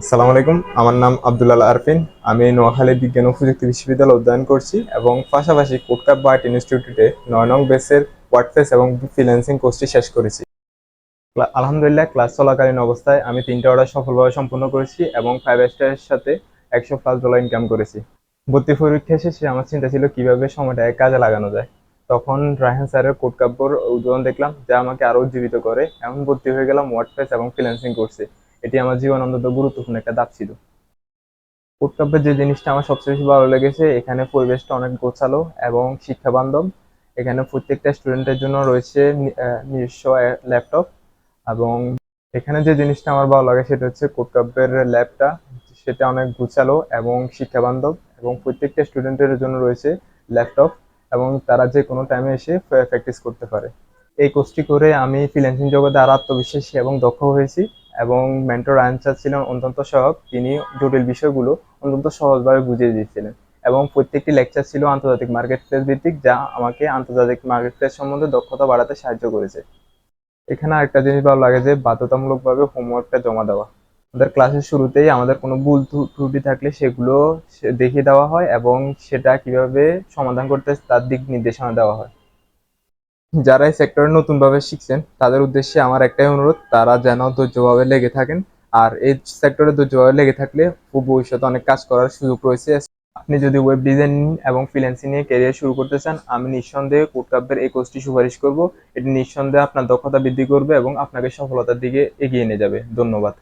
আসসালামু আলাইকুম, আমার নাম আব্দুল্লাহ আরফিন। আমি নোয়াখালী বিজ্ঞান ও প্রযুক্তি বিশ্ববিদ্যালয়ে অধ্যয়ন করছি এবং পাশাপাশি কোটকাপ বার্ট ইনস্টিটিউটে নয় নং বেসের ওয়ার্ডফেস এবং ফ্রিল্যান্সিং কোর্সটি শেষ করেছি। আলহামদুলিল্লাহ, ক্লাস চলাকালীন অবস্থায় আমি তিনটা অর্ডার সফলভাবে সম্পন্ন করেছি এবং ফাইভ স্টারের সাথে একশো প্লাস ডলার ইনকাম করেছি। ভর্তি পরীক্ষা শেষে আমার চিন্তা ছিল কীভাবে সময়টাকে কাজে লাগানো যায়। তখন রায়হান স্যারের কোড কাব্যর উদাহরণ দেখলাম, যা আমাকে আরও উজ্জীবিত করে। এমন ভর্তি হয়ে গেলাম ওয়ার্ডপ্রেস এবং ফ্রিল্যান্সিং কোর্সে। এটি আমার জীবন অন্তত গুরুত্বপূর্ণ একটা ধাপ ছিল। কোড যে জিনিসটা আমার সবচেয়ে বেশি ভালো লেগেছে, এখানে পরিবেশটা অনেক গোছালো এবং শিক্ষা বান্ধব। এখানে প্রত্যেকটা স্টুডেন্টের জন্য রয়েছে নিজস্ব ল্যাপটপ এবং এখানে যে জিনিসটা আমার ভালো লাগে সেটা হচ্ছে কোড কাব্যের ল্যাবটা। সেটা অনেক গুছালো এবং শিক্ষা বান্ধব এবং প্রত্যেকটা স্টুডেন্টের জন্য রয়েছে ল্যাপটপ এবং তারা যে কোনো টাইমে এসে প্র্যাকটিস করতে পারে। এই কোর্সটি করে আমি ফ্রিল্যান্সিং জগতে আরও আত্মবিশ্বাসী এবং দক্ষ হয়েছি। এবং মেন্টর আনসার ছিলেন অত্যন্ত সহায়ক তিনি জটিল বিষয়গুলো অত্যন্ত সহজভাবে বুঝিয়ে দিয়েছিলেন। এবং প্রত্যেকটি লেকচার ছিল আন্তর্জাতিক মার্কেট প্লেস ভিত্তিক, যা আমাকে আন্তর্জাতিক মার্কেট প্লেস সম্বন্ধে দক্ষতা বাড়াতে সাহায্য করেছে। এখানে আরেকটা জিনিস ভালো লাগে যে, বাধ্যতামূলকভাবে হোমওয়ার্কটা জমা দেওয়া। আমাদের ক্লাসের শুরুতেই আমাদের কোনো ভুল ত্রুটি থাকলে সেগুলো দেখিয়ে দেওয়া হয় এবং সেটা কীভাবে সমাধান করতে তার দিক নির্দেশনা দেওয়া হয়। যারা এই সেক্টরে নতুনভাবে শিখছেন, তাদের উদ্দেশ্যে আমার একটাই অনুরোধ, তারা যেন ধৈর্যভাবে লেগে থাকেন। আর এই সেক্টরে ধৈর্যভাবে লেগে থাকলে ভবিষ্যতে অনেক কাজ করার সুযোগ রয়েছে। আপনি যদি ওয়েব ডিজাইনিং এবং ফ্রিল্যান্সিং নিয়ে ক্যারিয়ার শুরু করতে চান, আমি নিঃসন্দেহে কোডকাব্যের এই কোর্সটি সুপারিশ করব। এটি নিঃসন্দেহে আপনার দক্ষতা বৃদ্ধি করবে এবং আপনাকে সফলতার দিকে এগিয়ে নিয়ে যাবে। ধন্যবাদ।